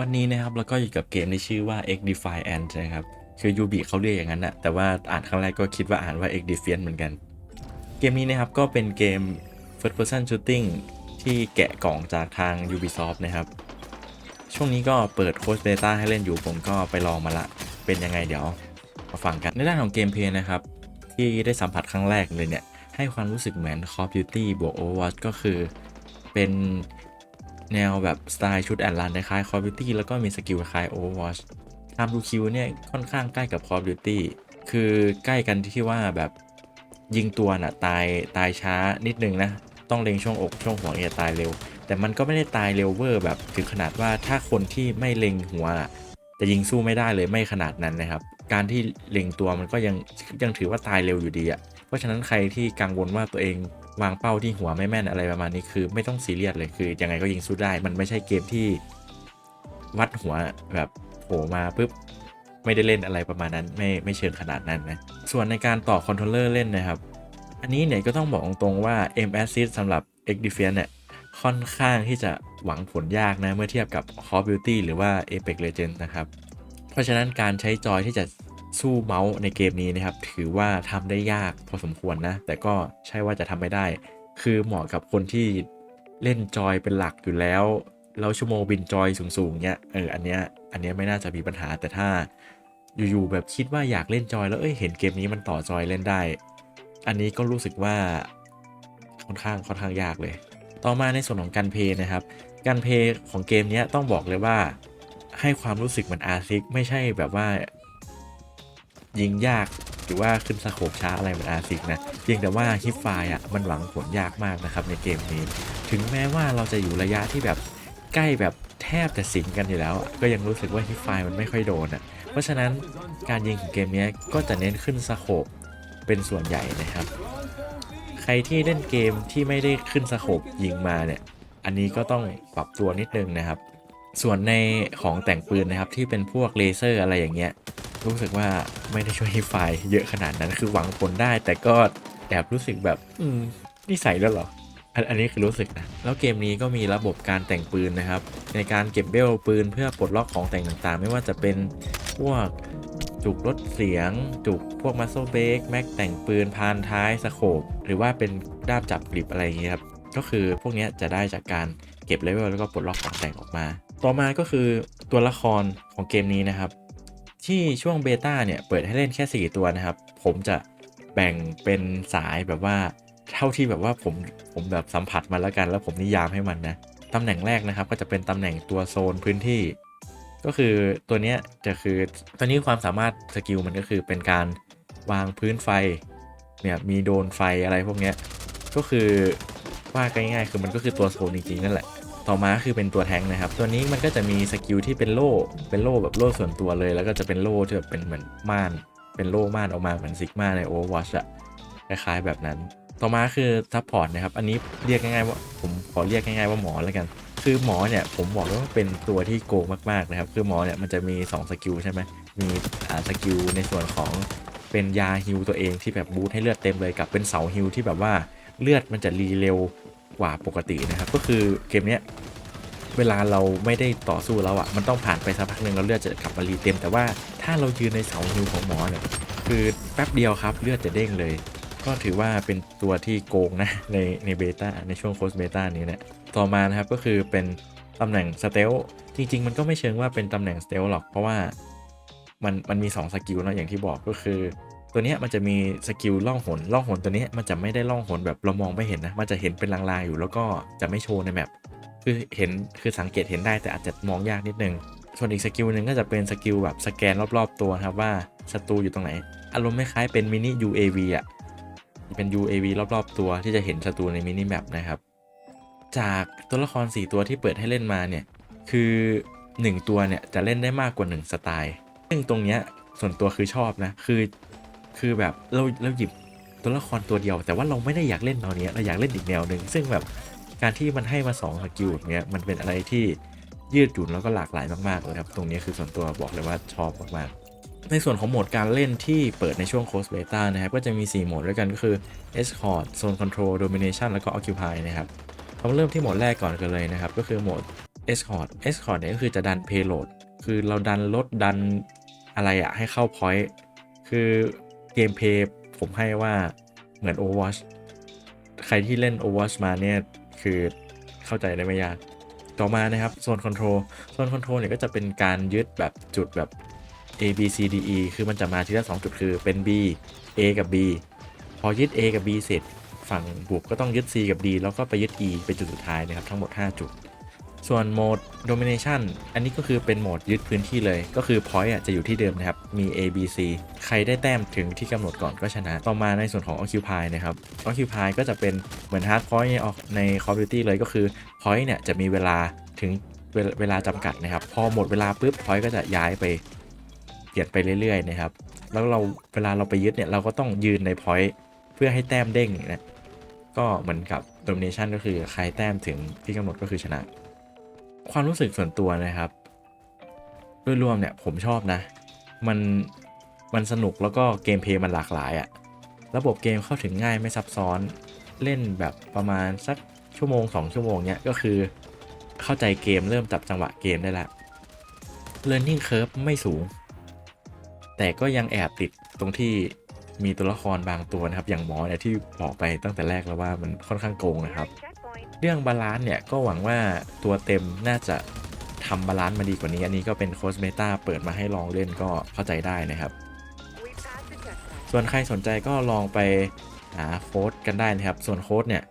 วันนี้นะครับเราก็อยู่กับเกมที่ชื่อว่า X Defiant นะครับ คือยูบิเขาเรียกอย่างนั้นนะแต่ว่าอ่านครั้งแรกก็คิดว่าอ่านว่า X Defiant เหมือนกัน เกมนี้นะครับก็เป็นเกม First Person Shooting ที่แกะกล่องจากทาง Ubisoft นะครับ ช่วงนี้ก็เปิดโค้ดเบต้าให้เล่นอยู่ผมก็ไปลองมาละ เป็นยังไงเดี๋ยวมาฟังกัน ในด้านของเกมเพลย์นะครับ ที่ได้สัมผัสครั้งแรกเลยเนี่ย ให้ความรู้สึกเหมือน Call of Duty บวก Overwatch ก็คือเป็น แนวแบบสไตล์ชุดแอนลันคล้ายๆ Call of Duty แล้วก็มีสกิลคล้าย Overwatch ตามดูคิวเนี่ยค่อนข้างใกล้กับ Call of Duty คือใกล้กันที่ว่าแบบยิงตัวน่ะตายตายช้านิดนึงนะ ต้องเล็งช่วงอกช่วงหัวเนี่ยตายเร็ว แต่มันก็ไม่ได้ตายเร็วเวอร์แบบถึงขนาดว่าถ้าคนที่ไม่เล็งหัวจะยิงสู้ไม่ได้เลยไม่ขนาดนั้นนะครับ การที่เล็งตัวมันก็ยังยังถือว่าตายเร็วอยู่ดีอะเพราะฉะนั้นใครที่กังวลว่าตัวเอง วางเป้าที่หัวไม่แม่นอะไรประมาณนี้คือ ไม่ต้องซีเรียสเลยคือยังไงก็ยิงสู้ได้ มันไม่ใช่เกมที่วัดหัวแบบโผล่มาปุ๊บไม่ได้เล่นอะไรประมาณนั้นไม่ไม่เชิงขนาดนั้นนะส่วนในการต่อคอนโทรลเลอร์เล่นนะครับ อันนี้เนี่ยก็ต้องบอกตรงๆว่า M Assist สำหรับ X Defense เนี่ยค่อนข้างที่จะหวังผลยากนะ เมื่อเทียบกับ Call of Duty หรือว่า Apex Legends นะครับ เพราะฉะนั้นการใช้จอยที่จะ สู้เมาส์ในเกมนี้นะครับ ถือว่าทำได้ยากพอสมควรนะ แต่ก็ใช่ว่าจะทำไม่ได้ คือเหมาะกับคนที่เล่นจอยเป็นหลักอยู่แล้ว แล้วชั่วโมงบินจอยสูงๆเนี่ยเอออันเนี้ยอันเนี้ยไม่น่าจะมีปัญหาแต่ถ้าอยู่ๆแบบคิดว่าอยากเล่นจอยแล้วเอ้ยเห็นเกมนี้มันต่อจอยเล่นได้ อันนี้ก็รู้สึกว่าค่อนข้างค่อนข้างยากเลย ต่อมาในส่วนของการเพย์นะครับ การเพย์ของเกมนี้ต้องบอกเลยว่าให้ความรู้สึกเหมือนอาร์ซิกไม่ใช่แบบว่า ยิงยากหรือว่าขึ้นสโคปช้าอะไรเหมือนอาซิกนะเพียงแต่ว่าฮิปไฟอะมันหวังผลยากมากนะครับในเกมนี้ ถึงแม้ว่าเราจะอยู่ระยะที่แบบใกล้แบบแทบจะสิงกันอยู่แล้ว ก็ยังรู้สึกว่าฮิปไฟมันไม่ค่อยโดนอะเพราะฉะนั้นการยิงของเกมนี้ก็จะเน้นขึ้นสโคปเป็นส่วนใหญ่นะครับ ใครที่เล่นเกมที่ไม่ได้ขึ้นสโคปยิงมาเนี่ยอันนี้ก็ต้องปรับตัวนิดนึงนะครับ ส่วนในของแต่งปืนนะครับที่เป็นพวกเลเซอร์อะไรอย่างเงี้ย รู้สึกว่าไม่ได้ช่วยให้ไฟล์เยอะขนาดนั้นคือหวังผลได้ แต่ก็แอบรู้สึกแบบ อืมนี่ใส่แล้วเหรออันอันนี้คือรู้สึกนะ แล้วเกมนี้ก็มีระบบการแต่งปืนนะครับ ในการเก็บเบลปืนเพื่อปลดล็อกของแต่งต่างๆ ไม่ว่าจะเป็นพวกจุกลดเสียง จุกพวกมัสโซเบกแม็กแต่งปืนพานท้ายสโคปหรือว่าเป็นด้ามจับกริบอะไรอย่างเงี้ยครับ ก็คือพวกเนี้ยจะได้จากการเก็บเลเวลแล้วก็ปลดล็อกของแต่งออกมา ต่อมาก็คือตัวละครของเกมนี้นะครับ ที่ช่วงเบต้าเนี่ยเปิดให้เล่นแค่ 4 ตัวนะครับ ผมจะแบ่งเป็นสายแบบว่าเท่าที่แบบว่าผมผมแบบสัมผัสมาแล้วกัน แล้วผมนิยามให้มันนะตำแหน่งแรกนะครับ ก็จะเป็นตำแหน่งตัวโซนพื้นที่ ก็คือตัวเนี้ยจะคือตัวนี้ความสามารถสกิลมันก็คือเป็นการวางพื้นไฟเนี่ยมีโดนไฟอะไรพวกเนี้ยก็คือว่าง่ายๆคือมันก็คือตัวโซนจริงๆนั่นแหละ ต่อมาคือเป็นตัวแทงนะครับ ตัวนี้มันก็จะมีสกิลที่เป็นโล่ เป็นโล่แบบโล่ส่วนตัวเลย แล้วก็จะเป็นโล่ที่แบบเป็นเหมือนม่าน เป็นโล่ม่านออกมาเหมือนซิกมาใน Overwatch อะคล้ายๆแบบนั้น ต่อมาคือซัพพอร์ตนะครับ อันนี้เรียกง่ายๆว่าผมขอเรียกง่ายๆว่าหมอแล้วกัน คือหมอเนี่ยผมบอกเลยว่าเป็นตัวที่โกงมากๆนะครับ คือหมอเนี่ยมันจะมี2สกิลใช่ไหมมีอ่าสกิลในส่วนของเป็นยาฮิวตัวเองที่แบบบูทให้เลือดเต็มเลยกับเป็นเสาฮิวที่แบบว่าเลือดมันจะรีเร็ว กว่าปกตินะครับ ก็คือเกมเนี้ยเวลาเราไม่ได้ต่อสู้แล้วอะ่ะมันต้องผ่านไปสักพักหนึ่งแล้วเลือดจะกลับมารีเต็ม แต่ว่าถ้าเรายืนในเสาฮิวของหมอเนี่ยคือแป๊บเดียวครับเลือดจะเด้งเลย ก็ถือว่าเป็นตัวที่โกงนะในในเบต้าในช่วงโคสเบต้านี้เนี่ยต่อมานะครับก็คือเป็นตำแหน่งสเตลจริง ๆ มันก็ไม่เชิงว่าเป็นตำแหน่งสเตลหรอกเพราะว่ามันมันมี 2 สกิลเนาะอย่างที่บอกก็คือ ตัวเนี้ยมันจะมีสกิลล่องหนล่องหนตัวนี้มันจะไม่ได้ล่องหนแบบเรามองไม่เห็นนะ มันจะเห็นเป็นลางๆอยู่แล้วก็จะไม่โชว์ในแมปคือเห็นคือสังเกตเห็นได้แต่อาจจะมองยากนิดนึงส่วนอีกสกิลหนึ่งก็จะเป็นสกิลแบบสแกนรอบๆตัวครับว่าศัตรูอยู่ตรงไหน อารมณ์คล้ายเป็นมินิ UAV อะเป็น UAV รอบๆตัวที่จะเห็นศัตรูในมินิแมปนะครับ จากตัวละคร 4 ตัวที่เปิดให้เล่นมาเนี่ยคือ 1 ตัวเนี่ยจะเล่นได้มากกว่า 1 สไตล์ ซึ่งตรงเนี้ยส่วนตัวคือชอบนะ คือ คือแบบเราเราหยิบตัวละครตัวเดียว แต่ว่าเราไม่ได้อยากเล่นแนวเนี้ยเราอยากเล่นอีกแนวหนึ่งซึ่งแบบการที่มันให้มา2สกิลแบบเนี้ยมันเป็นอะไรที่ยืดหยุ่นแล้วก็หลากหลายมากๆเลยครับ ตรงนี้คือส่วนตัวบอกเลยว่าชอบมากๆ ในส่วนของโหมดการเล่นที่เปิดในช่วงโคสเบต้านะครับ ก็จะมี 4 โหมดด้วยกันก็คือ Escort Zone Control Domination แล้วก็ Occupy นะครับเรามาเริ่มที่โหมดแรกก่อนกันเลยนะครับ ก็คือโหมด escort escort เนี่ยก็คือจะดัน payload คือเราดันรถดันอะไรอะให้เข้า point คือ เกมเพย์ผมให้ว่าเหมือน Overwatch ใครที่เล่น Overwatch มาเนี่ย คือเข้าใจได้ไม่ยาก ต่อมานะครับโซนคอนโทรลโซนคอนโทรลเนี่ยก็จะเป็นการยึดแบบจุดแบบ A B C D E คือมันจะมาทีละ2จุดคือเป็น B A กับ B พอยึด A กับ B เสร็จ ฝั่งบุกก็ต้องยึด C กับ D แล้วก็ไปยึด E เป็นจุดสุดท้ายนะครับ ทั้งหมด 5 จุด ส่วนโหมด domination อันนี้ก็คือเป็นโหมดยึดพื้นที่เลย ก็คือ point อะจะอยู่ที่เดิมนะครับ มี A B C ใครได้แต้มถึงที่กำหนดก่อนก็ชนะ ต่อมาในส่วนของ occupy นะครับ occupy ก็จะเป็นเหมือน hard point ใน Call of Duty เลยก็คือ point เนี่ยจะมีเวลาถึงเวลเวลาจำกัดนะครับ พอหมดเวลาปุ๊บ point ก็จะย้ายไปเปลี่ยนไปเรื่อยๆนะครับแล้วเราเวลาเราไปยึดเนี่ยเราก็ต้องยืนใน point เพื่อให้แต้มเด้งนะก็เหมือนกับ domination ก็คือใครแต้มถึงที่กำหนดก็คือชนะ ความรู้สึกส่วนตัวนะครับ โดยรวมเนี่ยผมชอบนะ มันมันสนุกแล้วก็เกมเพลย์มันหลากหลายอะระบบเกมเข้าถึงง่ายไม่ซับซ้อนเล่นแบบประมาณสักชั่วโมง 2 ชั่วโมงเนี่ยก็คือเข้าใจเกมเริ่มจับจังหวะเกมได้ละ learning curve ไม่สูง แต่ก็ยังแอบติดตรงที่มีตัวละครบางตัวนะครับ อย่างหมอเนี่ยที่บอกไปตั้งแต่แรกแล้วว่ามันค่อนข้างโกงนะครับ เรื่องบาลานซ์เนี่ยก็หวังว่าตัวเต็มน่าจะทำบาลานซ์มาดีกว่านี้ อันนี้ก็เป็นโค้ชเมตาเปิดมาให้ลองเล่นก็เข้าใจได้นะครับ ส่วนใครสนใจก็ลองไปหาโค้ดกันได้นะครับ ส่วนโค้ดเนี่ย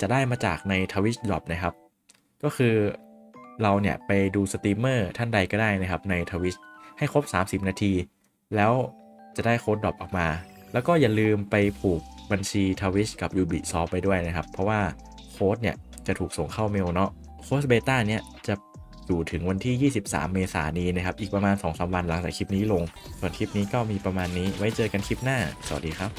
จะได้มาจากในทวิชดรอปนะครับ ก็คือเราเนี่ยไปดูสตรีมเมอร์ท่านใดก็ได้นะครับในทวิชให้ครบ 30 นาที แล้วจะได้โค้ดดรอปออกมา แล้วก็อย่าลืมไปผูกบัญชีทวิชกับ Ubisoft ไปด้วยนะครับ เพราะว่าโค้ดเนี่ย จะถูกส่งเข้าเมลเนาะโค้ชเบต้าเนี่ยจะอยู่ถึงวันที่ 23 เมษายนนี้นะครับ อีกประมาณ 2-3 วันหลังจากคลิปนี้ลง ส่วนคลิปนี้ก็มีประมาณนี้ ไว้เจอกันคลิปหน้า สวัสดีครับ